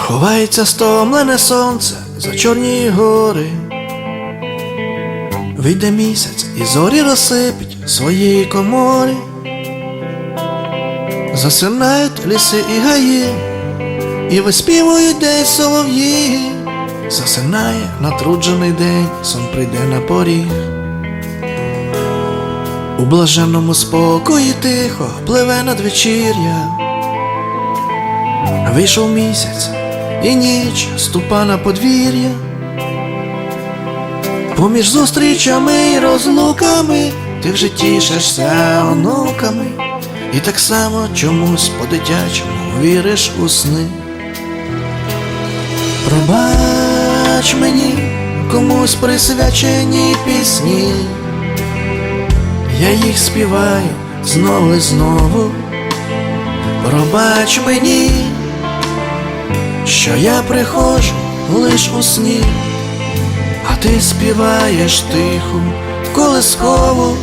Ховається стомлене сонце за чорні гори. Вийде місяць і зорі розсипить свої комори. Засинають ліси і гаї, і виспівують десь солов'ї. Засинає натруджений день, сон прийде на поріг. У блаженному спокої тихо пливе надвечір'я. Вийшов місяць, і ніч ступа на подвір'я. Поміж зустрічами й розлуками ти вже тішишся онуками, і так само чомусь по-дитячому віриш у сни. Пробач мені комусь присвячені пісні, я їх співаю знову і знову. Пробач мені, що я приходжу лиш у сні, а ти співаєш тихо колискову.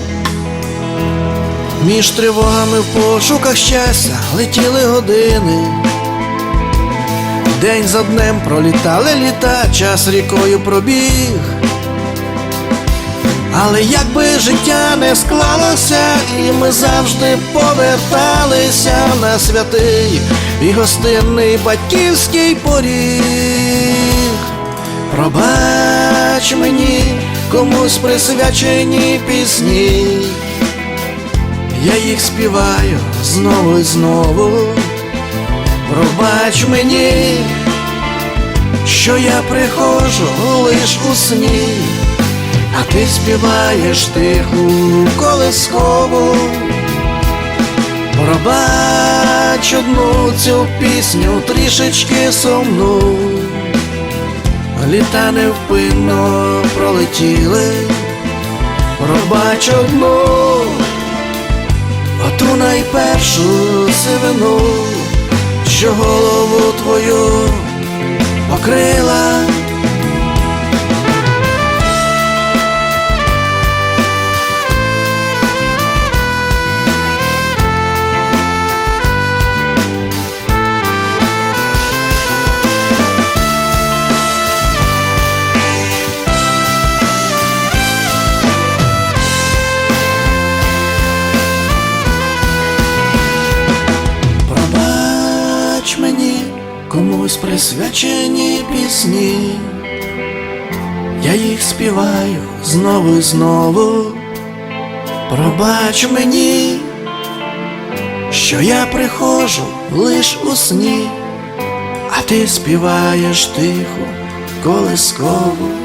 Між тривогами в пошуках щастя летіли години. День за днем пролітали літа, час рікою пробіг. Але якби життя не склалося, і ми завжди поверталися на святий і гостинний батьківський поріг. Пробач мені комусь присвячені пісні, я їх співаю знову і знову. Пробач мені, що я приходжу лиш у сні, а ти співаєш тиху колискову. Пробач одну цю пісню трішечки сумну, літа невпинно пролетіли, пробач одну, оту найпершу сивину що голову твою покрила. Комусь присвячені пісні, я їх співаю знову і знову. Пробач мені, що я приходжу лиш у сні, а ти співаєш тихо колискову.